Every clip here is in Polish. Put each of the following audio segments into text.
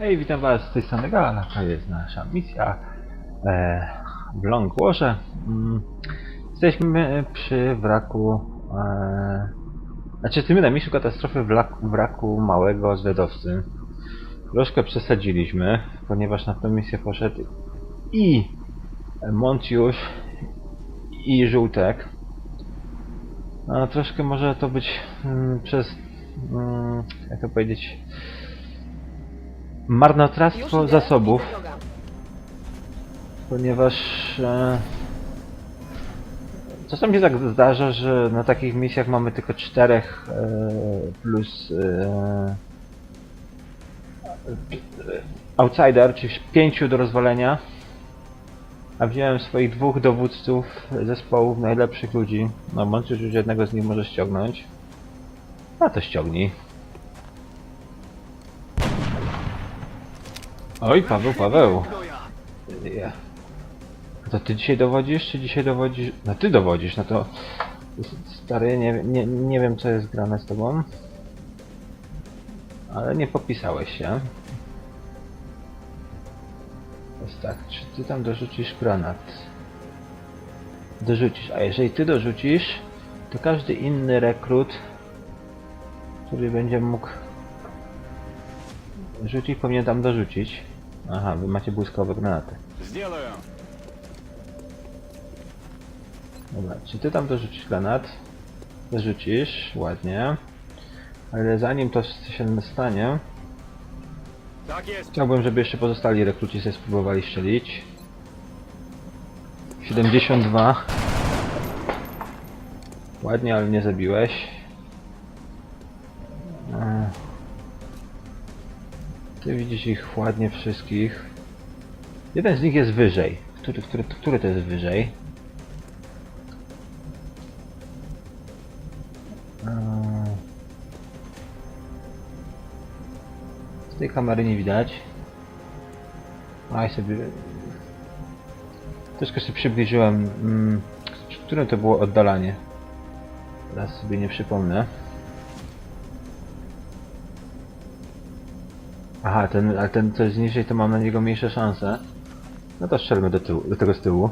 Hej, witam was z tej strony Gala. To jest nasza misja e, w Longwarze. Mm, jesteśmy przy wraku... E, znaczy, jesteśmy na miejscu katastrofy wraku, wraku małego zwiadowcy. Troszkę przesadziliśmy, ponieważ na tę misję poszedł i Montiusz i Żółtek. A troszkę może to być mm, przez... Mm, jak to powiedzieć... Marnotrawstwo zasobów, ponieważ e, czasami się tak zdarza, że na takich misjach mamy tylko czterech e, plus e, outsider, czyli pięciu do rozwalenia. A wziąłem swoich dwóch dowódców zespołów, najlepszych ludzi. No, bądź już jednego z nich może ściągnąć. A to ściągnij. Oj, Paweł, Paweł. To ty dzisiaj dowodzisz, czy dzisiaj dowodzisz? No ty dowodzisz, no to... Stary, nie, nie, nie wiem co jest grane z tobą. Ale nie popisałeś się. Jest tak, czy ty tam dorzucisz granat? Dorzucisz, a jeżeli ty dorzucisz, to każdy inny rekrut, który będzie mógł rzucić, powinien tam dorzucić. Aha, wy macie błyskowe granaty. Сделаю. Dobra, czy ty tam dorzucisz granat? Dorzucisz, ładnie. Ale zanim to się stanie, Так есть. chciałbym, żeby jeszcze pozostali rekruci sobie spróbowali strzelić. 72. Ładnie, ale nie zabiłeś. Ty widzisz ich ładnie wszystkich. Jeden z nich jest wyżej. Który, który, który to jest wyżej? Eee. Z tej kamery nie widać. Aj sobie... Troszkę się przybliżyłem. Mm, w którym to było oddalanie? Teraz sobie nie przypomnę. Aha, ten, ale ten coś niżej to mam na niego mniejsze szanse. No to strzelmy do, tyłu, do tego z tyłu.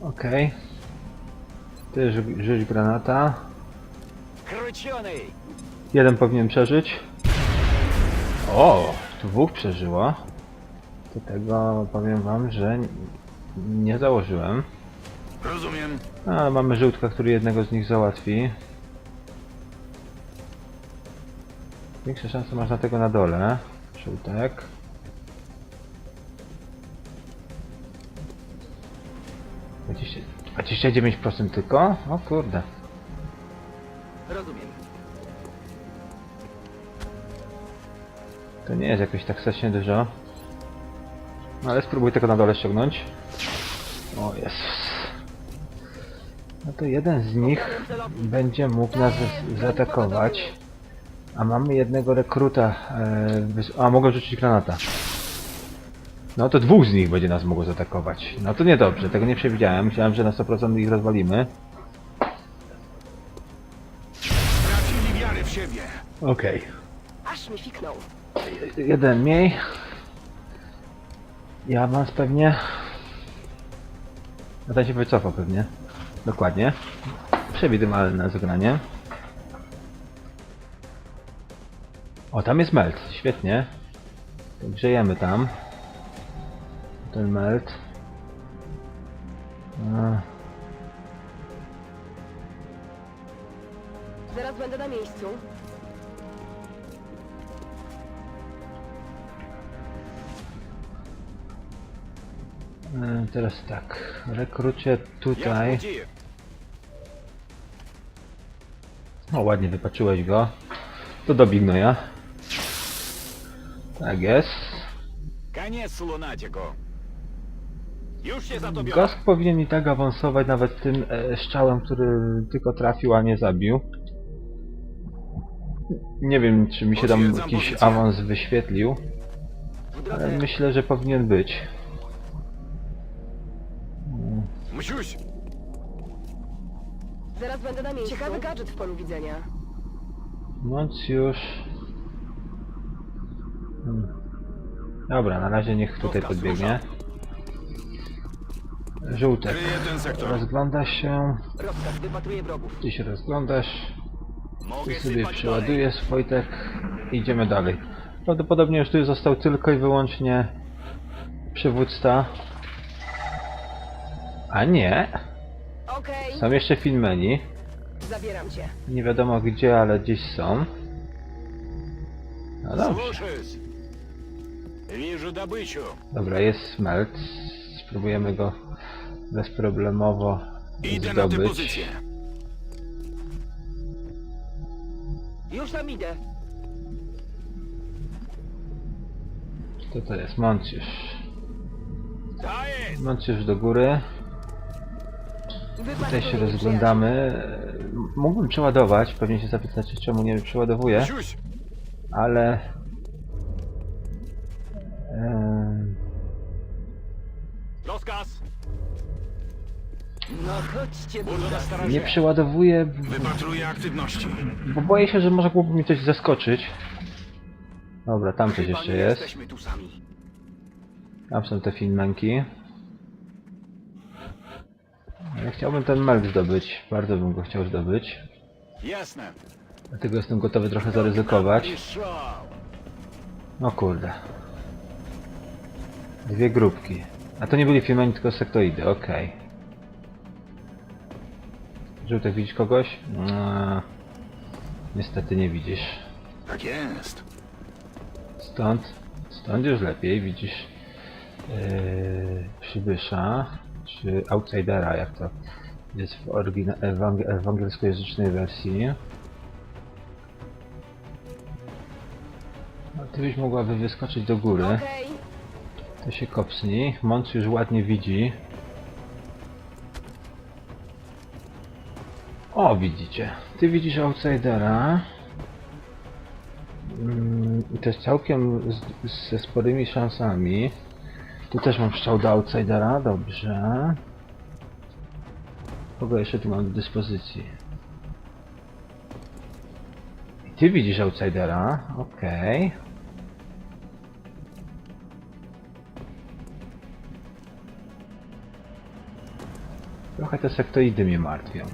Okej. Okay. Ty rzuć granata. Jeden powinien przeżyć. O! Dwóch przeżyło. To tego powiem wam, że nie założyłem. Rozumiem. Ale mamy żółtka, który jednego z nich załatwi. Większe szanse masz na tego na dole. Żółtek. Dwadzieścia- 29% tylko? O kurde. Rozumiem. To nie jest jakoś tak strasznie dużo. No ale spróbuj tego na dole ściągnąć. O Jezus. No to jeden z nich będzie mógł nas zaatakować. A mamy jednego rekruta. E, a mogę rzucić granata. No to dwóch z nich będzie nas mogło zaatakować. No to niedobrze, tego nie przewidziałem. Myślałem, że na 100% ich rozwalimy. Stracili wiary w siebie. Okej. Aż mi fiknął. Jeden mniej. Ja mam pewnie. A ten się wycofał pewnie. Dokładnie. Przewidywalne zagranie. O, tam jest melt, świetnie. Grzejemy tam. Ten melt. A. Zaraz będę na miejscu. E, teraz tak, rekrucie tutaj. O, ładnie wypaczyłeś go. To dobij ja. Tak jest. Koniec lunatiku. Już się za to powinien i tak awansować nawet tym e, strzałem, który tylko trafił, a nie zabił. Nie wiem, czy mi się tam jakiś awans wyświetlił, ale myślę, że powinien być. Msiuś! Zaraz będę na miejscu. Ciekawy gadżet w polu widzenia. Noc już. Hmm. Dobra, na razie niech tutaj podbiegnie. Żółtek. Rozgląda się. Ty się rozglądasz. Ty sobie przeładujesz Wojtek. i Idziemy dalej. Prawdopodobnie już tu został tylko i wyłącznie przywódca. A nie, są jeszcze filmeni. zabieram cię. Nie wiadomo gdzie, ale gdzieś są. No dobrze. Слушаюсь. Вижу добычу. Dobra, jest smelt. Spróbujemy go bezproblemowo Idę na tę zdobyć. pozycję. Już tam idę. To to jest Moncjusz. Ta jest. Moncjusz do góry. Tutaj się rozglądamy. M- Mógłbym przeładować, pewnie się zapytacie czemu nie przeładowuję, Щусь. ale... em, Rozkaz. No chodźcie, Budu na Brudas. nie przeładowuję, Wypatruję aktywności. bo boję się, że może mógłby mi coś zaskoczyć. Dobra, tam coś Chyba jeszcze nie jest. jesteśmy tu sami. Tam są te filmenki. Ja chciałbym ten melk zdobyć. Bardzo bym go chciał zdobyć. Jasne. Dlatego jestem gotowy trochę zaryzykować. I. No kurde. Dwie grupki. A to nie byli filmeni, tylko sektoidy, okej. Żółtek, widzisz kogoś? No, niestety nie widzisz. Tak jest. Stąd, stąd już lepiej widzisz yy, przybysza, czy outsidera, jak to jest w, orygina- ewang- w angielskojęzycznej wersji. No, ty byś mogłaby wyskoczyć do góry. Okej, To się kopsni. Mąc już ładnie widzi. O, widzicie. Ty widzisz outsidera. Mm, I jest całkiem z, ze sporymi szansami. Tu też mam strzał do outsidera, dobrze. Kogo jeszcze tu mam do dyspozycji? I ty widzisz outsidera, okej. Trochę te sektoidy mnie martwią.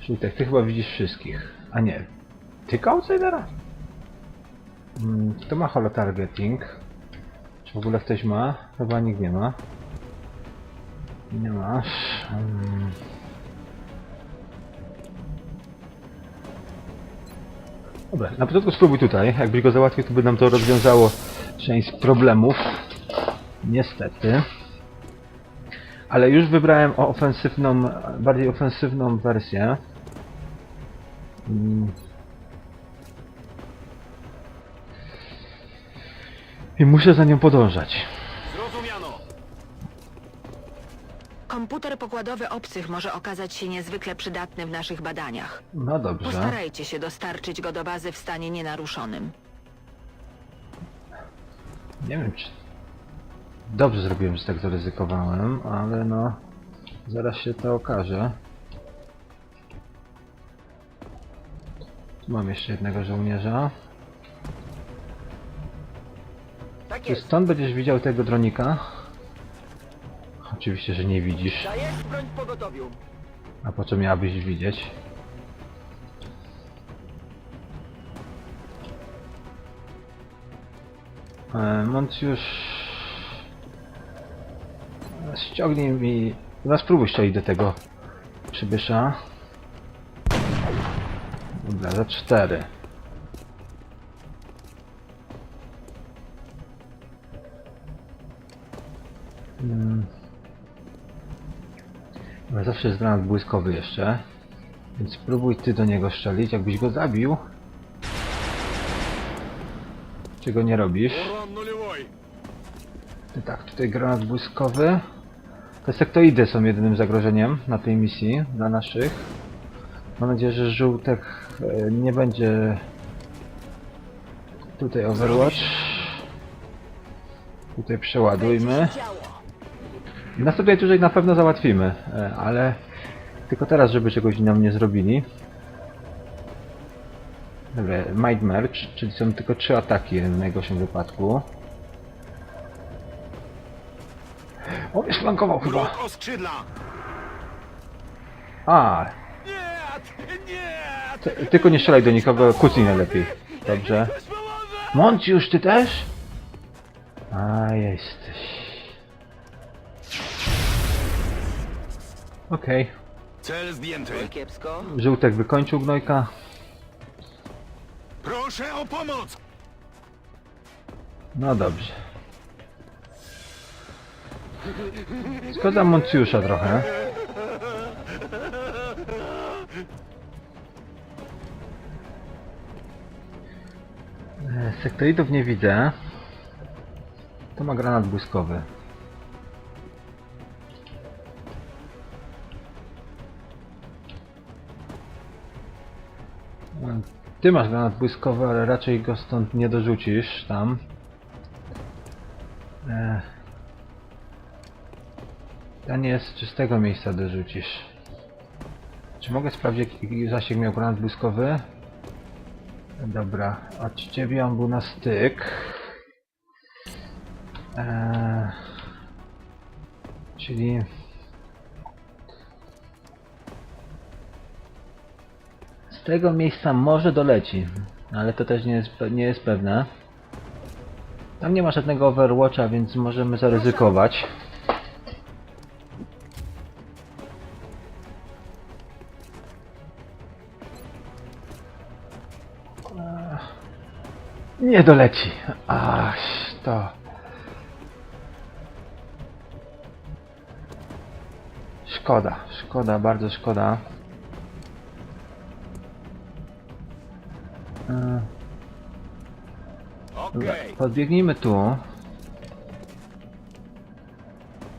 Żółtek, ty chyba widzisz wszystkich. A nie. Ty outsidera? Mm, kto ma holo targeting? Czy w ogóle ktoś ma? Chyba nikt nie ma. Nie masz. Mm. Dobra, na początku spróbuj tutaj. Jakbyś go załatwił, to by nam to rozwiązało część problemów. Niestety. Ale już wybrałem o ofensywną, bardziej ofensywną wersję. Mm. I muszę za nią podążać. Zrozumiano. Komputer pokładowy obcych może okazać się niezwykle przydatny w naszych badaniach. No dobrze. Postarajcie się dostarczyć go do bazy w stanie nienaruszonym. Nie wiem czy... Dobrze zrobiłem, że tak zaryzykowałem, ale no... Zaraz się to okaże. Tu mam jeszcze jednego żołnierza. tak Czy stąd będziesz widział tego dronika? Oczywiście, że nie widzisz. Daję broń w pogotowiu. A po co miałabyś widzieć? E, Moncjusz ściągnij mi... Zaraz spróbuj strzelić do tego przybysza. Dobra, za cztery. Hmm. Ale zawsze jest granat błyskowy jeszcze. Więc spróbuj ty do niego strzelić. Jakbyś go zabił... Czego nie robisz? Tak, tutaj granat błyskowy. Te sektoidy są jedynym zagrożeniem na tej misji dla naszych. Mam nadzieję, że żółtek e, nie będzie tutaj Overwatch. Tutaj przeładujmy. Działo. Następnej tutaj na pewno załatwimy, e, ale tylko teraz, żeby czegoś nam nie zrobili. Dobra, Might Merge, czyli są tylko trzy ataki w najgorszym wypadku. O, jest flankował chyba. Wróg! A, Nie! Nie! ty, tylko nie strzelaj do nikogo, kucnij najlepiej. Dobrze. Monciusz, ty też? A, jesteś. Okej. Cel zdjęty. Kiepsko. Żółtek wykończył gnojka. Proszę o pomoc! No dobrze. Szkoda Moncjusza trochę. E, Sektoidów nie widzę. To ma granat błyskowy. Ty masz granat błyskowy, ale raczej go stąd nie dorzucisz tam. E, Pytanie z czystego miejsca dorzucisz. Czy mogę sprawdzić jaki zasięg miał granat błyskowy? Dobra, od ciebie on był na styk. Eee, czyli... Z tego miejsca może doleci, ale to też nie jest, nie jest pewne. Tam nie ma żadnego Overwatcha, więc możemy zaryzykować. Nie doleci. Aż to. Szkoda, szkoda, bardzo szkoda. Podbiegnijmy tu.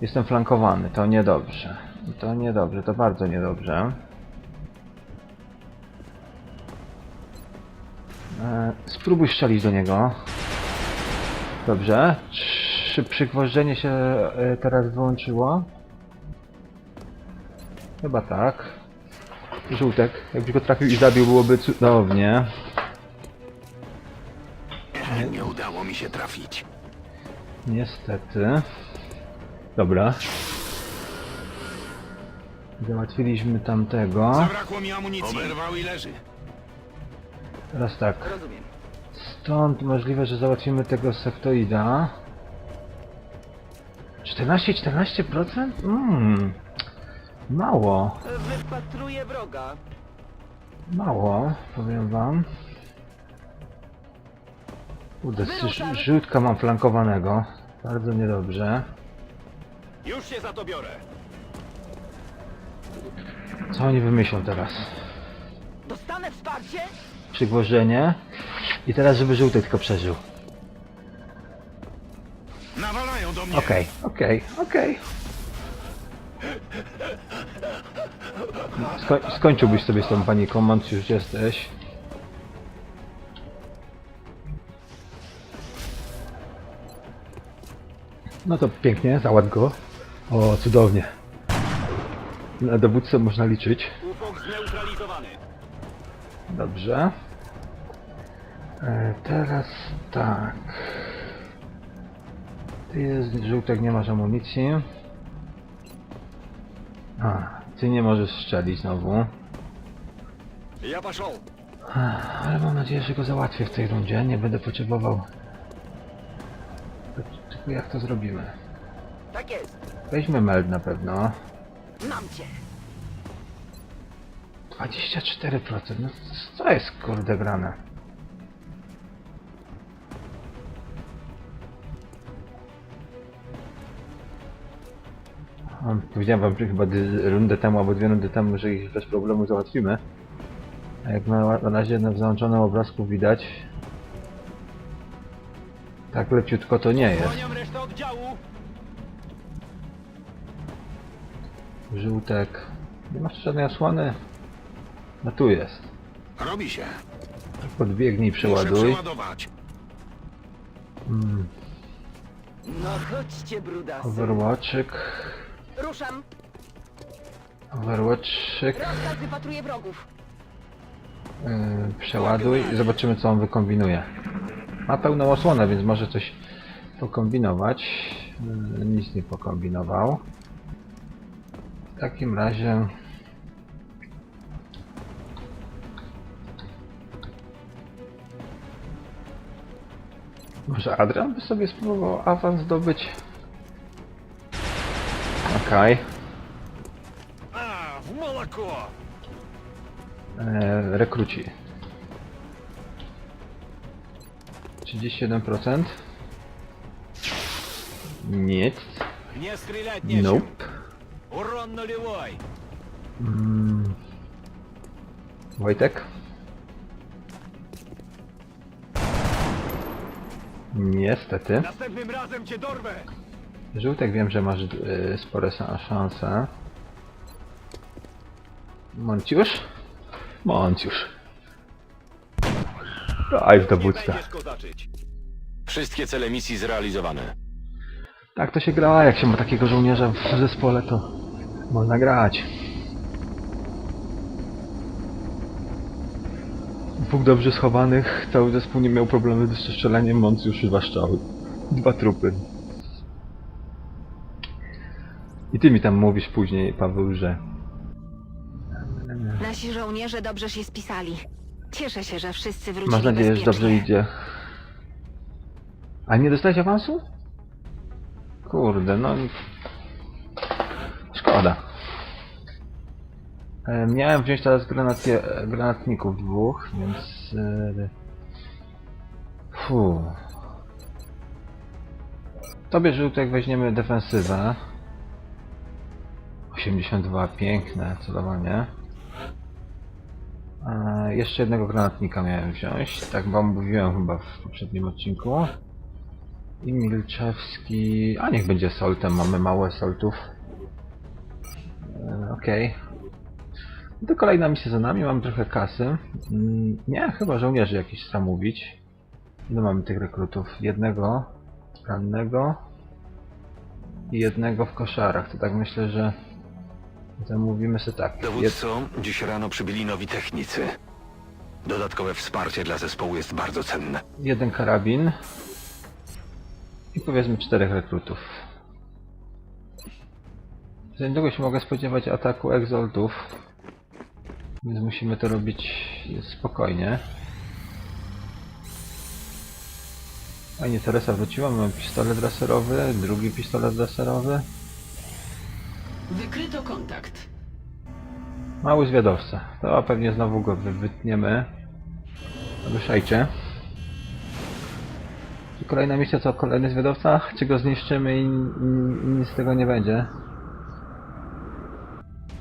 Jestem flankowany, to niedobrze. To niedobrze, to bardzo niedobrze. Spróbuj strzelić do niego. Dobrze. Czy przygwożdżenie się e, teraz wyłączyło? Chyba tak. Żółtek. Jakbyś go trafił i zabił, byłoby cudownie. Nie udało mi się trafić. Niestety. Dobra. Załatwiliśmy tamtego. Zabrakło mi amunicji. Oberwał i leży. Teraz tak. Rozumiem. Stąd możliwe, że załatwimy tego sektoida. 14-14%? Mmm. Mało. Wypatruję wroga. Mało, powiem wam. Z- żółtka mam flankowanego. Bardzo niedobrze. Już się za to biorę. Co oni wymyślą teraz? Dostanę wsparcie? Przygłożenie. I teraz, żeby żółtek tylko przeżył. Nawalają do mnie. Okej, okej, okej. Sko skończyłbyś sobie z tą paniką, Mąc już jesteś. No to pięknie, załatw go. O, cudownie. Na dowódcę można liczyć. Zneutralizowany. Dobrze. E, teraz tak. Ty jest żółtek, nie masz amunicji. A, ty nie możesz strzelić znowu. Ja paszą. Ale mam nadzieję, że go załatwię w tej rundzie. Nie będę potrzebował. Tylko jak to zrobimy? Tak jest. Weźmy meld na pewno. Mam cię. 24%. No co jest kurde grane? Powiedziałem wam, że chyba rundę temu albo dwie rundy temu, że ich bez problemu załatwimy. A jak na, na razie na załączonym obrazku widać, tak leciutko to nie jest. Żółtek. Nie masz żadnej osłony? No tu jest. Robi się. Podbiegnij, przeładuj. przeładować. Mm, No chodźcie, brudasy. Overwatczyk. Ruszam. Overwatczyk. Rozkaz wypatruję wrogów. Yy, przeładuj i zobaczymy co on wykombinuje. Ma pełną osłonę, więc może coś pokombinować. Yy, nic nie pokombinował. W takim razie... Może Adrian by sobie spróbował awans zdobyć? Okej. А, в молоко! E, rekruci. 31%. Nic. Не стрелять нечем. Nope. Урон нулевой. Mm. Wojtek? Niestety. Następnym razem cię dorwę! Żółtek wiem, że masz y, spore szanse. Monciusz? Monciusz. Daj w dowódcę. kozaczyć. Wszystkie cele misji zrealizowane. Tak to się gra, jak się ma takiego żołnierza w zespole, to można grać. Dwóch dobrze schowanych, cały zespół nie miał problemu ze strzeleniem, Mąc już dwa strzały. Dwa trupy. I ty mi tam mówisz później, Paweł, że... Nasi żołnierze dobrze się spisali. Cieszę się, że wszyscy wrócili Masz nadzieję, że dobrze idzie. A nie dostałeś awansu? Kurde, no... Szkoda. E, miałem wziąć teraz granatie, granatników dwóch, więc... E. Tobie żółtek weźmiemy defensywę. 82, piękne celowanie. E, jeszcze jednego granatnika miałem wziąć. Tak wam mówiłem chyba w poprzednim odcinku. I Milczewski... A niech będzie soltem, mamy mało soltów. E, Okej. No To kolejna misja za nami, mam trochę kasy. Mm, Nie, chyba żołnierzy jakiś trzeba mówić. Ile mamy tych rekrutów? Jednego rannego i jednego w koszarach. To tak myślę, że zamówimy sobie tak. Jed- Dowódco, dziś rano przybyli nowi technicy. Dodatkowe wsparcie dla zespołu jest bardzo cenne. jeden karabin i powiedzmy czterech rekrutów. Za niedługo się mogę spodziewać ataku egzoltów, więc musimy to robić spokojnie. Fajnie, Teresa wróciła, mamy pistolet laserowy, drugi pistolet laserowy, Wykryto kontakt. mały zwiadowca. To pewnie znowu go wy- wytniemy. Ruszajcie. I kolejna misja co? Kolejny zwiadowca? Czy go zniszczymy i, nic z tego nie będzie?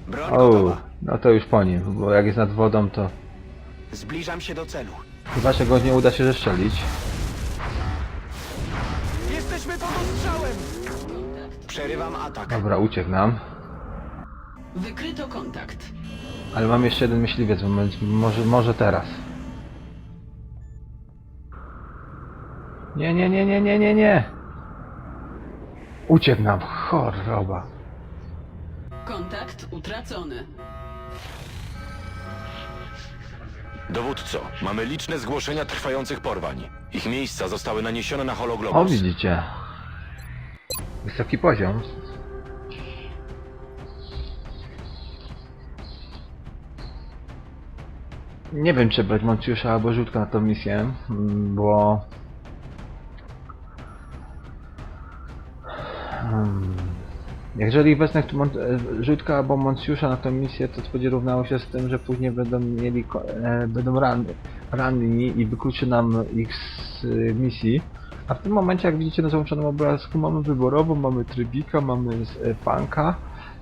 Broń O, gotowa. no to już po nim, bo jak jest nad wodą to... Zbliżam się do celu. Chyba, że go nie uda się zestrzelić. Jesteśmy pod ostrzałem! Przerywam atak. Dobra, uciekł nam. Wykryto kontakt. Ale mam jeszcze jeden myśliwiec, moment, może, może teraz. Nie, nie, nie, nie, nie, nie, nie! Uciekł nam, choroba. Kontakt utracony. Dowódco, mamy liczne zgłoszenia trwających porwań. Ich miejsca zostały naniesione na O, hologlobus. widzicie. Wysoki poziom. Nie wiem, czy brać Monciusza albo Rzutka na tą misję, mm, bo... Hmm. Jeżeli wezmę Rzutka albo Monciusza na tą misję, to będzie równało się z tym, że później będą mieli e, będą ran, ranni i wykluczy nam ich z e, misji. A w tym momencie, jak widzicie na załączonym obrazku, mamy wyborową, mamy trybika, mamy e, panka,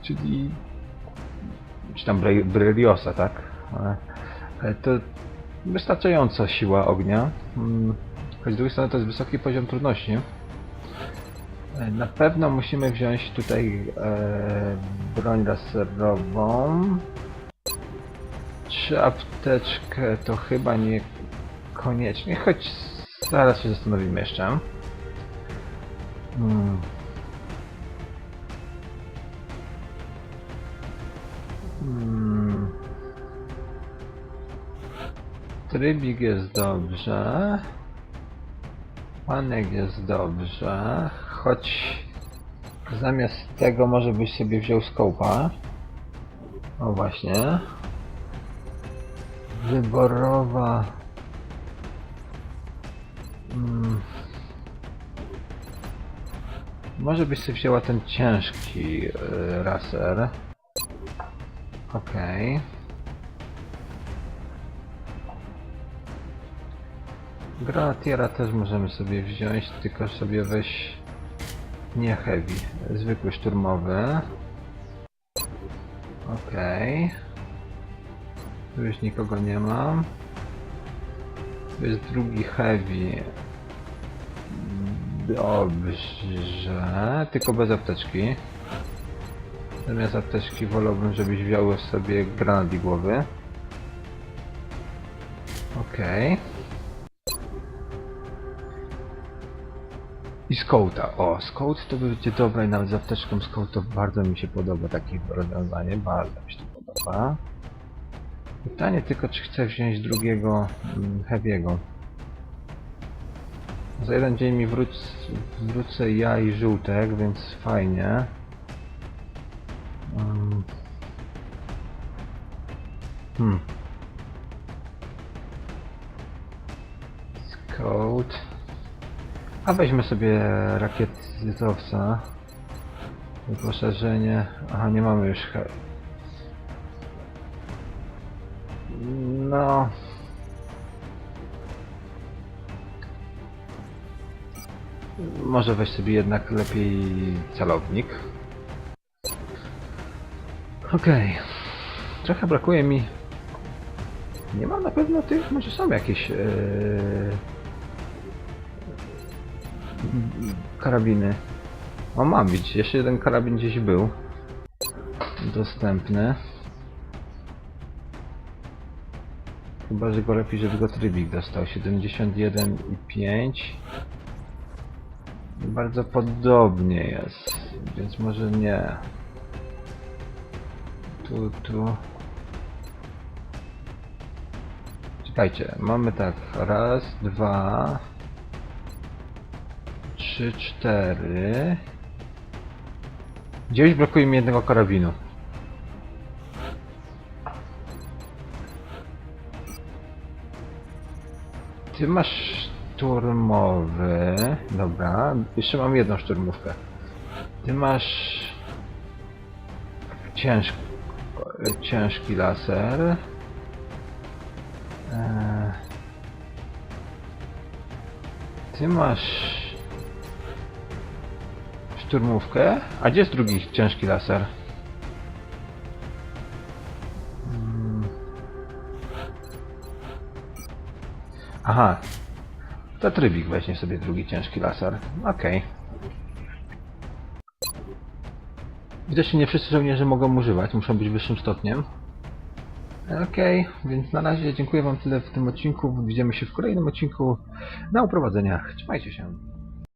czyli... czy tam Bre- Breliosa, tak? To wystarczająca siła ognia. Mm, Choć z drugiej strony to jest wysoki poziom trudności. E, Na pewno musimy wziąć tutaj e, broń laserową. Czy apteczkę to chyba nie koniecznie, choć zaraz się zastanowimy jeszcze. Hmm. Hmm. Trybik jest dobrze. Panek jest dobrze. Choć zamiast tego może byś sobie wziął skopa. O właśnie. Wyborowa. Mm. Może byś sobie wzięła ten ciężki yy, raser. Okej. Granatiera też możemy sobie wziąć, tylko sobie weź nie heavy, zwykły szturmowy. Okej. Tu już nikogo nie mam. Tu jest drugi heavy. Dobrze, tylko bez apteczki. Zamiast apteczki wolałbym, żebyś wziął sobie granat igłowy. Okej. I Scouta. O, Scout to będzie dobre i nawet z apteczką Scout to bardzo mi się podoba takie rozwiązanie. Bardzo mi się to podoba. Pytanie tylko, czy chcę wziąć drugiego mm, Heavy'ego. Za jeden dzień mi wróc, wrócę ja i żółtek, więc fajnie. Um. Hmm. Scout. A weźmy sobie rakietowca. Wyposażenie. Aha, nie mamy już. No. Może weź sobie jednak lepiej celownik. Okej. Trochę brakuje mi. Nie mam na pewno tych, może są jakieś. Yy... karabiny. O, mam być. Jeszcze jeden karabin gdzieś był. Dostępny. Chyba, że go lepiej, żeby go trybik dostał. 71 i 5. Bardzo podobnie jest. Więc może nie. Tu, tu. Czekajcie, mamy tak. Raz, dwa, trzy, cztery. Gdzieś brakuje mi jednego karabinu. Ty masz szturmowy. Dobra, jeszcze mam jedną szturmówkę. Ty masz ciężki, ciężki laser. Eee, Ty masz szturmówkę. A gdzie jest drugi ciężki laser? Mm. Aha. To trybik weźmie sobie drugi ciężki laser. Okej. Widocznie nie wszyscy żołnierze mogą używać, muszą być wyższym stopniem. Okej, więc na razie dziękuję wam tyle w tym odcinku. Widzimy się w kolejnym odcinku na uprowadzeniach. Trzymajcie się.